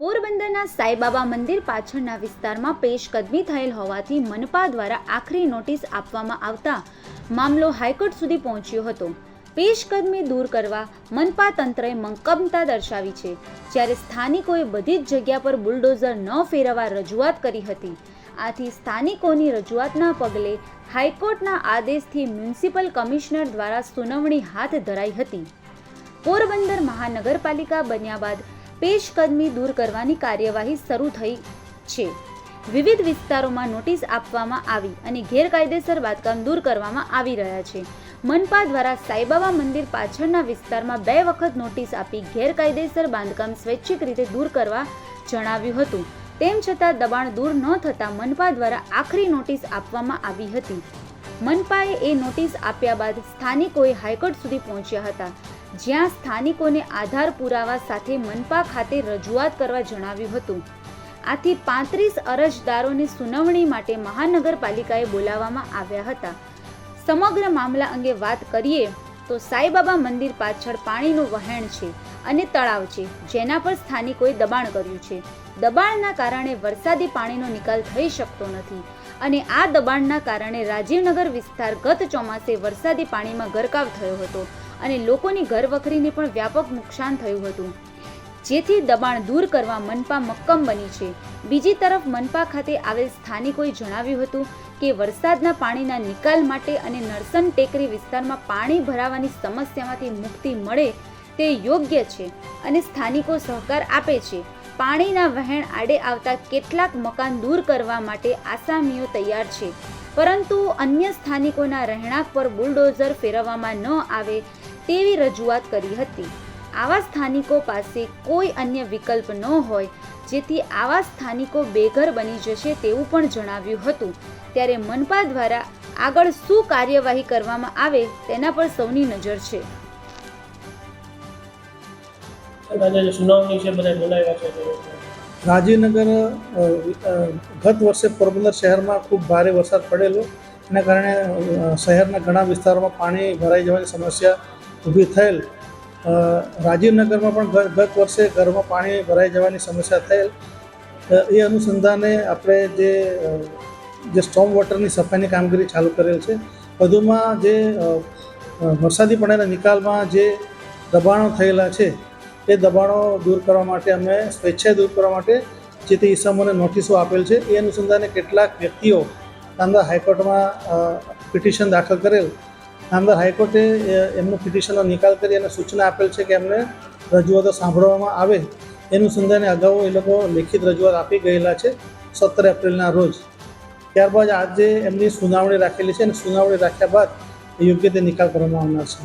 પોરબંદરના સાઈબાબા મંદિર પાછળના વિસ્તારમાં પેશકદમી થયેલ હોવાથી મનપા દ્વારા આખરી નોટિસ આપવામાં આવતા મામલો હાઈકોર્ટ સુધી પહોંચ્યો હતો. પેશકદમી દૂર કરવા મનપા તંત્રએ મંકમતા દર્શાવી છે. જ્યારે સ્થાનિકોએ બધી જ જગ્યા પર બુલડોઝર ન ફેરવવા રજૂઆત કરી હતી. આથી સ્થાનિકોની રજૂઆતના પગલે હાઈકોર્ટના આદેશથી મ્યુનિસિપલ કમિશનર દ્વારા સુનાવણી હાથ ધરાઈ હતી. પોરબંદર મહાનગરપાલિકા બન્યા બાદ પેશકદમી દૂર કરવાની કાર્યવાહી શરૂ થઈ છે. વિવિધ વિસ્તારોમાં નોટિસ આપવામાં આવી અને ગેરકાયદેસર બાંધકામ દૂર કરવામાં આવી રહ્યા છે. મનપા દ્વારા સાઈબાબા મંદિર પાછળના વિસ્તારમાં બે વખત નોટિસ આપી ગેરકાયદેસર બાંધકામ સ્વૈચ્છિક રીતે દૂર કરવા જણાવ્યું હતું. તેમ છતાં દબાણ દૂર ન થતાં મનપા દ્વારા આખરી નોટિસ આપવામાં આવી હતી. મનપાએ એ નોટિસ આપ્યા બાદ સ્થાનિકોએ હાઈકોર્ટ સુધી પહોંચ્યા હતા. જ્યાં સ્થાનિકોને આધાર પુરાવા સાથે મનપા ખાતે રજૂઆત કરવા જણાવ્યું હતું. આથી પાંત્રીસ અરજદારોની સુનાવણી માટે મહાનગરપાલિકાએ બોલાવવામાં આવ્યા હતા. સમગ્ર મામલા અંગે વાત કરીએ તો સાઈબાબા મંદિર પાછળ પાણીનું વહેણ છે અને તળાવ છે, જેના પર સ્થાનિકોએ દબાણ કર્યું છે. દબાણના કારણે વરસાદી પાણીનો નિકાલ થઈ શકતો નથી અને આ દબાણના કારણે રાજીવનગર વિસ્તાર ગત ચોમાસે વરસાદી પાણીમાં ગરકાવ થયો હતો. અને લોકોની ઘરવખરીને પણ વ્યાપક નુકસાન થયું હતું. જેથી દબાણ દૂર કરવા મનપા મક્કમ બની છે. બીજી તરફ મનપા ખાતે આવેલ સ્થાનિકોએ જણાવ્યું હતું કે વરસાદના પાણીના નિકાલ માટે અને નરસન ટેકરી વિસ્તારમાં પાણી ભરાવાની સમસ્યામાંથી મુક્તિ મળે તે યોગ્ય છે અને સ્થાનિકો સહકાર આપે છે. પાણીના વહેણ આડે આવતા કેટલાક મકાન દૂર કરવા માટે આસામીઓ તૈયાર છે. પરંતુ અન્ય સ્થાનિકોના રહેણાંક પર બુલડોઝર ફેરવવામાં ન આવે તેવી રજૂઆત કરી હતી. આવા સ્થાનિકો પાસે કોઈ અન્ય વિકલ્પ ન હોય જેથી આવા સ્થાનિકો બેઘર બની જશે તેવું પણ જણાવ્યું હતું. ત્યારે મનપા દ્વારા આગળ શું કાર્યવાહી કરવામાં આવે તેના પર સૌની નજર છે. અ, ગત વર્ષે પોરબંદર શહેરમાં ખૂબ ભારે વરસાદ પડેલો. એના કારણે શહેરના ઘણા વિસ્તારોમાં પાણી ભરાઈ જવાની સમસ્યા ઊભી થયેલ. રાજીવનગરમાં પણ ગત વર્ષે ઘરમાં પાણી ભરાઈ જવાની સમસ્યા થયેલ. એ અનુસંધાને આપણે જે જે સ્ટોમ વોટરની સફાઈની કામગીરી ચાલુ કરેલ છે, વધુમાં જે વરસાદી પાણીના નિકાલમાં જે દબાણો થયેલા છે, એ દબાણો દૂર કરવા માટે અમે સ્વેચ્છાએ દૂર કરવા માટે જે તે ઈસમોને નોટિસો આપેલ છે, એ અનુસંધાને કેટલાક વ્યક્તિઓ નામદાર હાઈકોર્ટમાં પિટિશન દાખલ કરેલ. નામદાર હાઈકોર્ટે એમનું પિટિશનનો નિકાલ કરી અને સૂચના આપેલ છે કે એમને રજૂઆતો સાંભળવામાં આવે એનું અનુસંધાને અગાઉ એ લોકો લેખિત રજૂઆત આપી ગયેલા છે સત્તર એપ્રિલના રોજ. ત્યારબાદ આજે એમની સુનાવણી રાખેલી છે અને સુનાવણી રાખ્યા બાદ યોગ્ય તે નિકાલ કરવામાં આવનાર છે.